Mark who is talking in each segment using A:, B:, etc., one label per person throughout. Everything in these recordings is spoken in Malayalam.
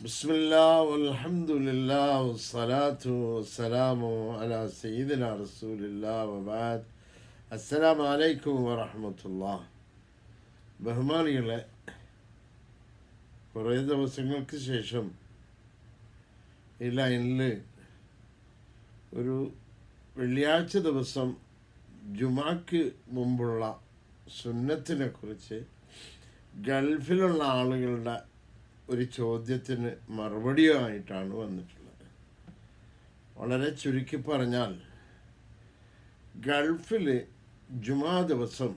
A: بسم الله والحمد لله والصلاة والسلام على سيدنا رسول الله وبعد السلام عليكم ورحمة الله ബഹുമാനികളെ കുറേ ദിവസങ്ങൾക്ക് ശേഷം ഈ ലൈനിൽ ഒരു വെള്ളിയാഴ്ച ദിവസം ജുമാക്ക് മുമ്പുള്ള സുന്നത്തിനെ കുറിച്ച് ഗൾഫിലുള്ള ആളുകളുടെ ഒരു ചോദ്യത്തിന് മറുപടിയുമായിട്ടാണ് വന്നിട്ടുള്ളത്. വളരെ ചുരുക്കി പറഞ്ഞാൽ ഗൾഫിൽ ജുമാ ദിവസം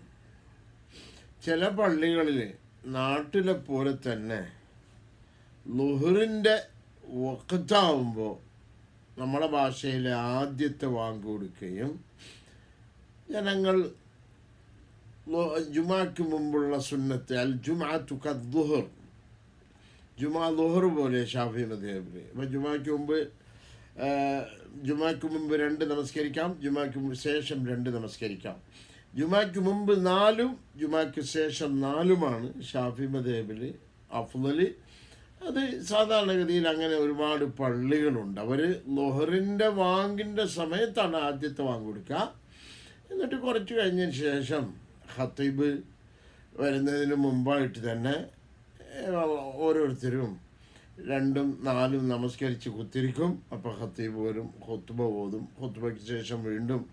A: ചില പള്ളികളിൽ നാട്ടിലെ പോലെ തന്നെ ലുഹറിന്റെ വക്കത്താവുമ്പോൾ നമ്മുടെ ഭാഷയിലെ ആദ്യത്തെ വാങ്ക് കൊടുക്കുകയും ജനങ്ങൾ ജുമാക്ക് മുമ്പുള്ള സുന്നത്തെ അൽ ജുമാ കദ്ദുഹർ ജുമാ ലുഹർ പോലെ ഷാഫി മദ്ദേഹത്തിന് അപ്പം ജുമാക്ക് മുമ്പ് ജുമാക്ക് മുമ്പ് രണ്ട് നമസ്കരിക്കാം ജുമാക്ക് ശേഷം രണ്ട് നമസ്കരിക്കാം. ജുമാക്ക് മുമ്പ് നാലും ജുമാക്ക് ശേഷം നാലുമാണ് ഷാഫി മദേബിൽ അഫ്ലൽ അത് സാധാരണഗതിയിൽ അങ്ങനെ ഒരുപാട് പള്ളികളുണ്ട്. അവർ ലൊഹറിന്റെ വാങ്കിന്റെ സമയത്താണ് ആദ്യത്തെ വാങ്ങ് കൊടുക്കുക. എന്നിട്ട് കുറച്ച് കഴിഞ്ഞതിന് ശേഷം ഹത്തീബ് വരുന്നതിന് മുമ്പായിട്ട് തന്നെ ഓരോരുത്തരും രണ്ടും നാലും നമസ്കരിച്ച് കുത്തിരിക്കും. അപ്പോൾ ഹത്തീബ് വരും ഹൊത്തുബ ഓതും. ഹൊത്തുബയ്ക്ക് ശേഷം വീണ്ടും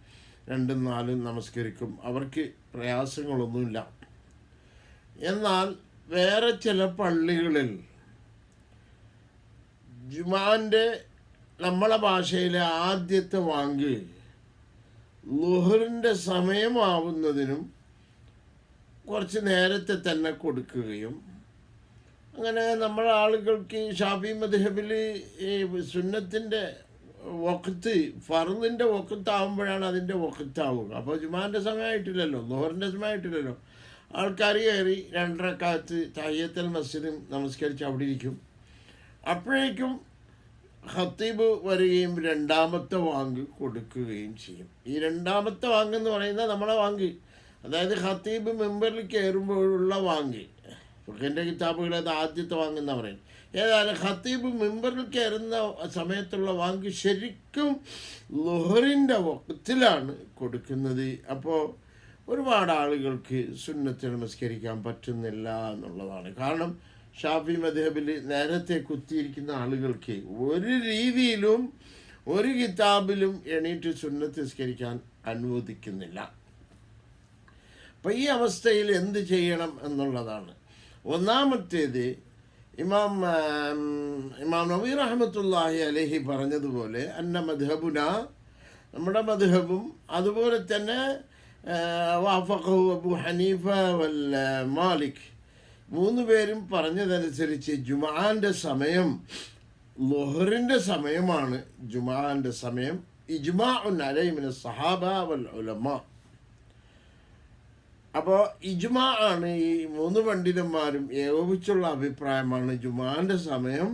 A: രണ്ടും നാലും നമസ്കരിക്കും. അവർക്ക് പ്രയാസങ്ങളൊന്നുമില്ല. എന്നാൽ വേറെ ചില പള്ളികളിൽ ജുമാന്റെ നമ്മളെ ഭാഷയിലെ ആദ്യത്തെ വാങ്ക് ലുഹറിന്റെ സമയമാവുന്നതിനും കുറച്ച് നേരത്തെ തന്നെ കൊടുക്കുകയും അങ്ങനെ നമ്മുടെ ആളുകൾക്ക് ഷാഫി മദ്ഹബിൽ ഈ സുന്നത്തിന്റെ വക്കത്ത് ഫറുദിന്റെ വക്കത്താവുമ്പോഴാണ് അതിന്റെ വക്കത്താവുക അപ്പോൾ ജുമാന്റെ സമയമായിട്ടില്ലല്ലോ ലോഹറിന്റെ സമയമായിട്ടില്ലല്ലോ. ആൾക്കാർ കയറി രണ്ടരക്കാലത്ത് തയ്യത്തൽ മസ്ജിദും നമസ്കരിച്ച് അവിടെ ഇരിക്കും. അപ്പോഴേക്കും ഖത്തീബ് വരികയും രണ്ടാമത്തെ വാങ്ക് കൊടുക്കുകയും ചെയ്യും. ഈ രണ്ടാമത്തെ വാങ്ക് എന്ന് പറയുന്നത് നമ്മളെ വാങ്ക്. അതായത് ഖത്തീബ് മെമ്പറിൽ കയറുമ്പോഴുള്ള വാങ്ക്. ഫുഖിന്റെ കിതാബുകൾ അത് ആദ്യത്തെ വാങ്ങുന്ന പറയുന്നത്. ഏതായാലും ഖത്തീബ് മെമ്പറിൽ കയറുന്ന സമയത്തുള്ള വാങ്ക് ശരിക്കും ലുഹറിന്റെ വക്കത്തിലാണ് കൊടുക്കുന്നത്. അപ്പോൾ ഒരുപാട് ആളുകൾക്ക് സുന്നത്ത് നമസ്കരിക്കാൻ പറ്റുന്നില്ല എന്നുള്ളതാണ്. കാരണം ഷാഫി മദ്ഹബിൽ നേരത്തെ കുത്തിയിരിക്കുന്ന ആളുകൾക്ക് ഒരു രീതിയിലും ഒരു കിതാബിലും എണീറ്റ് സുന്നത്ത് നിസ്കരിക്കാൻ അനുവദിക്കുന്നില്ല. അപ്പം ഈ അവസ്ഥയിൽ എന്ത് ചെയ്യണം എന്നുള്ളതാണ്. ഒന്നാമത്തേത് ഇമാം ഇമാം നബി റഹ്മത്തുള്ളാഹി അലഹി പറഞ്ഞതുപോലെ അന്ന മധുഹബുന നമ്മുടെ മധുഹബും അതുപോലെ തന്നെ വാഫഖു അബു ഹനീഫ വല്ല മാലിക് മൂന്ന് പേരും പറഞ്ഞതനുസരിച്ച് ജുമാന്റെ സമയം ലൊഹറിന്റെ സമയമാണ് ജുമാന്റെ സമയം. ഇജ്മാ ഉൻ അലൈമിന് സഹാബ വൽ ഉലമ. അപ്പോൾ ഇജ്മാ ആണ് ഈ മൂന്ന് പണ്ഡിതന്മാരും ഏകോപിച്ചുള്ള അഭിപ്രായമാണ് ജുമാന്റെ സമയം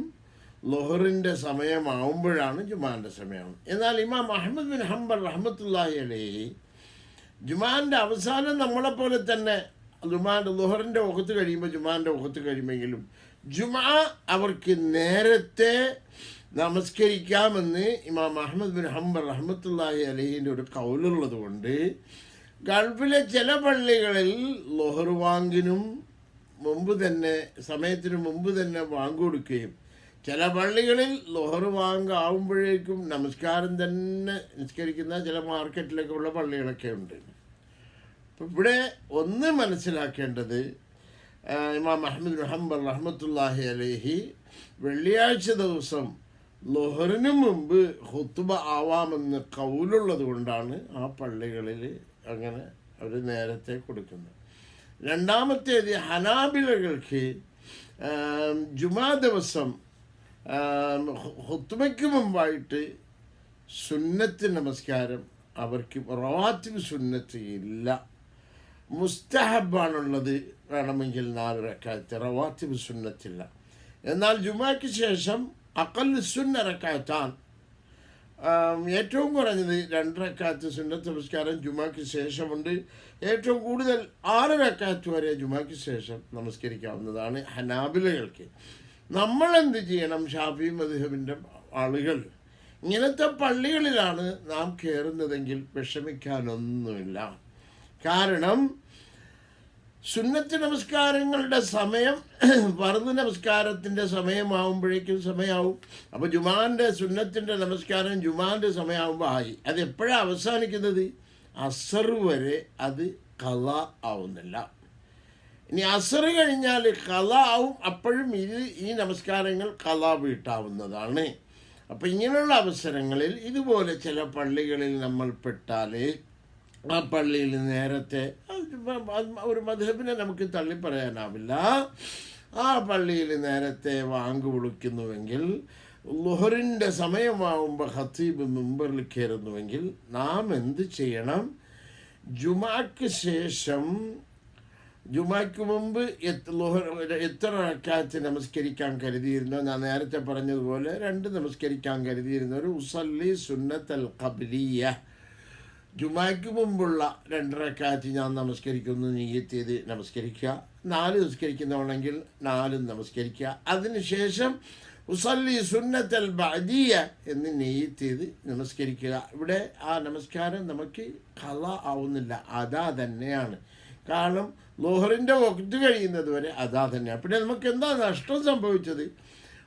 A: ലൊഹറിന്റെ സമയമാവുമ്പോഴാണ് ജുമാന്റെ സമയം. എന്നാൽ ഇമാം അഹമ്മദ് ബിൻ ഹംബർ റഹ്മത്തുല്ലാഹി അലൈഹി ജുമാന്റെ അവസാനം നമ്മളെപ്പോലെ തന്നെ ജുമാന്റെ ലൊഹറിന്റെ ഒക്കത്ത് കഴിയുമ്പോൾ ജുമാന്റെ ഒക്കത്ത് കഴിയുമെങ്കിലും ജുമാ അവർക്ക് നേരത്തെ നമസ്കരിക്കാമെന്ന് ഇമാം അഹമ്മദ് ബിൻ ഹംബർ റഹ്മത്തുല്ലാഹി അലഹിന്റെ ഒരു കൗലുള്ളത് കൊണ്ട് ഗൾഫിലെ ചില പള്ളികളിൽ ലൊഹർ വാങ്കിനും മുമ്പ് തന്നെ സമയത്തിന് മുമ്പ് തന്നെ വാങ്ക് കൊടുക്കുകയും ചില പള്ളികളിൽ ലൊഹർ വാങ്ക് ആവുമ്പോഴേക്കും നമസ്കാരം തന്നെ നിസ്കരിക്കുന്ന ചില മാർക്കറ്റിലൊക്കെ ഉള്ള പള്ളികളൊക്കെ ഉണ്ട്. ഇവിടെ ഒന്ന് മനസ്സിലാക്കേണ്ടത് ഇമാം മുഹമ്മദ് റഹ്മത്തുല്ലാഹി അലൈഹി വെള്ളിയാഴ്ച ദിവസം ലൊഹറിന് മുമ്പ് ഹുത്തുബ ആവാമെന്ന് കൗലുള്ളത് കൊണ്ടാണ് ആ പള്ളികളിൽ അങ്ങനെ അവർ നേരത്തെ കൊടുക്കുന്നു. രണ്ടാമത്തേത് ഹനാബിലകൾക്ക് ജുമാ ദിവസം ഹുത്തുമയ്ക്ക് മുമ്പായിട്ട് സുന്നത്ത് നമസ്കാരം അവർക്ക് റവാത്തിബ് സുന്നത്ത് ഇല്ല. മുസ്തഹബാണുള്ളത് വേണമെങ്കിൽ നാല് റക്കായത്ത് റവാത്തിബ് സുന്നത്തില്ല. എന്നാൽ ജുമാക്ക് ശേഷം അക്കൽ സുന്ന റക്കായത്താൻ ആം, ഏറ്റവും കുറഞ്ഞത് രണ്ടരക്കാത്ത് സുന്നത്ത് നമസ്കാരം ജുമാക്ക് ശേഷമുണ്ട്. ഏറ്റവും കൂടുതൽ ആറ് റക്കാത്ത് വരെ ജുമാക്ക് ശേഷം നമസ്കരിക്കാവുന്നതാണ് ഹനാബിലകൾക്ക്. നമ്മൾ എന്ത് ചെയ്യണം? ഷാഫി മധുഹബിന്റെ ആളുകൾ. ഇങ്ങനത്തെ പള്ളികളിലാണ് നാം കയറുന്നതെങ്കിൽ വിഷമിക്കാനൊന്നുമില്ല. കാരണം സുന്നത്ത് നമസ്കാരങ്ങളുടെ സമയം പറന്ന് നമസ്കാരത്തിന്റെ സമയമാവുമ്പോഴേക്കും സമയമാവും. അപ്പോൾ ജുമാന്റെ സുന്നത്തിന്റെ നമസ്കാരം ജുമാന്റെ സമയമാവുമ്പോൾ ആയി. അത് എപ്പോഴാണ് അവസാനിക്കുന്നത്? അസർ വരെ അത് കല ആവുന്നില്ല. ഇനി അസർ കഴിഞ്ഞാൽ കല ആവും. അപ്പോഴും ഇത് ഈ നമസ്കാരങ്ങൾ കല വീട്ടാവുന്നതാണ്. അപ്പം ഇങ്ങനെയുള്ള അവസരങ്ങളിൽ ഇതുപോലെ ചില പള്ളികളിൽ നമ്മൾ പെട്ടാൽ ആ പള്ളിയിൽ നേരത്തെ ഒരു മധുബിനെ നമുക്ക് തള്ളി പറയാനാവില്ല ആ പള്ളിയിൽ നേരത്തെ വാങ്ക് വിളിക്കുന്നുവെങ്കിൽ ലുഹറിന്റെ സമയമാവുമ്പോൾ ഹത്തീബ് മെമ്പറിൽ കയറുന്നുവെങ്കിൽ നാം എന്ത് ചെയ്യണം? ജുമാക്ക് ശേഷം ജുമാക്ക് മുമ്പ് എത്ര റക്കാത്ത് നമസ്കരിക്കാൻ കരുതിയിരുന്നോ? ഞാൻ നേരത്തെ പറഞ്ഞതുപോലെ രണ്ട് നമസ്കരിക്കാൻ കരുതിയിരുന്ന ഒരു ഉസല്ലി സുന്നത്തൽ ഖബ്ലിയ. ജുമാക്ക് മുമ്പുള്ള രണ്ടരക്കാറ്റ് ഞാൻ നമസ്കരിക്കുന്നു. നീയത്തേത് നമസ്കരിക്കുക. നാല് നമസ്കരിക്കുന്നവണെങ്കിൽ നാലും നമസ്കരിക്കുക. അതിനുശേഷം ഉസല്ലി സുന്നത്തൽ ബദിയ എന്ന് നെയ്യത്തേത് നമസ്കരിക്കുക. ഇവിടെ ആ നമസ്കാരം നമുക്ക് കല ആവുന്നില്ല. അതാ തന്നെയാണ്. കാരണം ലോഹറിന്റെ വക്ത് കഴിയുന്നത് വരെ അതാ തന്നെയാണ്. പിന്നെ നമുക്ക് എന്താ നഷ്ടം സംഭവിച്ചത്?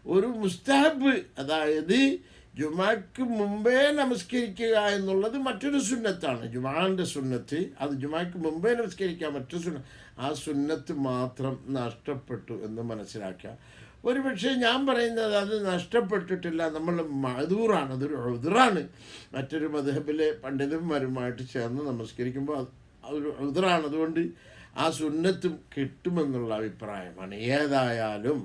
A: ഒരു മുസ്താബ് അതായത് ജുമാക്ക് മുമ്പേ നമസ്കരിക്കുക എന്നുള്ളത് മറ്റൊരു സുന്നത്താണ്. ജുമാന്റെ സുന്നത്ത് അത് ജുമാക്ക് മുമ്പേ നമസ്കരിക്കുക മറ്റൊരു സുന്ന ആ സുന്നത്ത് മാത്രം നഷ്ടപ്പെട്ടു എന്ന് മനസ്സിലാക്കുക. ഒരു പക്ഷേ ഞാൻ പറയുന്നത് അത് നഷ്ടപ്പെട്ടിട്ടില്ല. നമ്മൾ മധൂറാണ് അതൊരു ഉതിറാണ് മറ്റൊരു മധുഹബിലെ പണ്ഡിതന്മാരുമായിട്ട് ചേർന്ന് നമസ്കരിക്കുമ്പോൾ അത് അതൊരു ഉതിറാണ് അതുകൊണ്ട് ആ സുന്നത്തും കിട്ടുമെന്നുള്ള അഭിപ്രായമാണ്. ഏതായാലും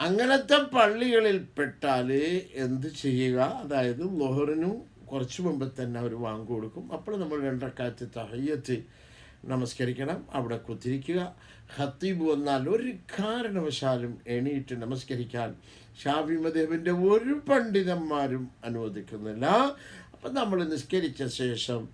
A: അങ്ങനത്തെ പള്ളികളിൽ പെട്ടാൽ എന്ത് ചെയ്യുക? അതായത് ലോഹറിനും കുറച്ച് മുമ്പ് തന്നെ അവർ വാങ്ങു കൊടുക്കും. അപ്പോൾ നമ്മൾ രണ്ടക്കാറ്റ് തഹയ്യത്ത് നമസ്കരിക്കണം. അവിടെ കുത്തിരിക്കുക. ഹത്തീബ് വന്നാൽ ഒരു കാരണവശാലും എണീറ്റ് നമസ്കരിക്കാൻ ഷാഫി മദേവിന്റെ ഒരു പണ്ഡിതന്മാരും അനുവദിക്കുന്നില്ല. അപ്പം നമ്മൾ നിസ്കരിച്ച ശേഷം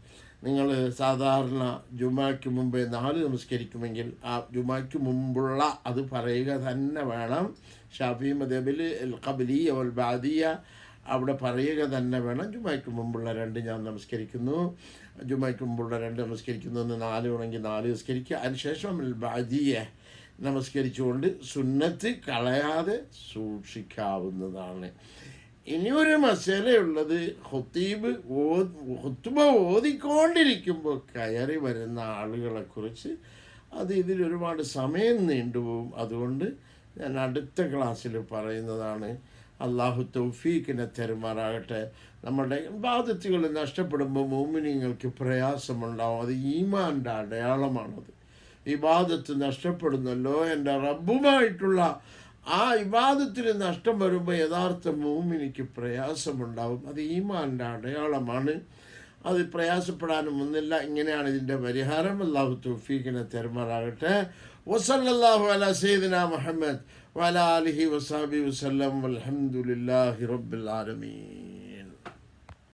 A: നിങ്ങൾ സാധാരണ ജുമാക്ക് മുമ്പേ നാല് നമസ്കരിക്കുമെങ്കിൽ ആ ജുമാക്ക് മുമ്പുള്ള അത് പറയുക തന്നെ വേണം. ഷാഫി മദബിൽ കബലിയ വൽ ബാദിയ അവിടെ പറയുക തന്നെ വേണം. ജുമാക്ക് മുമ്പുള്ള രണ്ട് ഞാൻ നമസ്കരിക്കുന്നു. ജുമാക്ക് മുമ്പുള്ള രണ്ട് നമസ്കരിക്കുന്നു എന്ന് നാല് വേണമെങ്കിൽ നാല് നമസ്കരിക്കുക. അതിനുശേഷം ബാദിയ നമസ്കരിച്ചുകൊണ്ട് സുന്നത്ത് കളയാതെ സൂക്ഷിക്കാവുന്നതാണ്. ഇനിയൊരു മസലയുള്ളത് ഹൊത്തീബ് ഓ ഹുത്തുബ ഓതിക്കൊണ്ടിരിക്കുമ്പോൾ കയറി വരുന്ന ആളുകളെക്കുറിച്ച് അത് ഇതിൽ ഒരുപാട് സമയം നീണ്ടുപോകും. അതുകൊണ്ട് ഞാൻ അടുത്ത ക്ലാസ്സിൽ പറയുന്നതാണ്. അള്ളാഹു തൗഫീഖിനെ തെരുമാറാകട്ടെ. നമ്മുടെ ബാധ്യതകൾ നഷ്ടപ്പെടുമ്പോൾ മോമിനിങ്ങൾക്ക് പ്രയാസമുണ്ടാവും. അത് ഈമാന്റെ അടയാളമാണത്. ഇബാദത്ത് നഷ്ടപ്പെടുന്നല്ലോ എന്റെ റബ്ബുമായിട്ടുള്ള ആ ഇബാദത്തിന് നഷ്ടം വരുമ്പോൾ യഥാർത്ഥ മൂമിനിക്ക് പ്രയാസമുണ്ടാവും. അത് ഈമാന്റെ അടയാളമാണ്. അത് പ്രയാസപ്പെടാനും ഒന്നില്ല ഇങ്ങനെയാണ് ഇതിന്റെ പരിഹാരം. അള്ളാഹു തൗഫീഖിനെ തെരുമാറാകട്ടെ. വസല്ലാഹു അല സീദന മുഹമ്മദ് വല അലിഹി വസാബി വസ്ലം അലഹമുല്ലാഹി റബ്ബുൽ ആലമീൻ.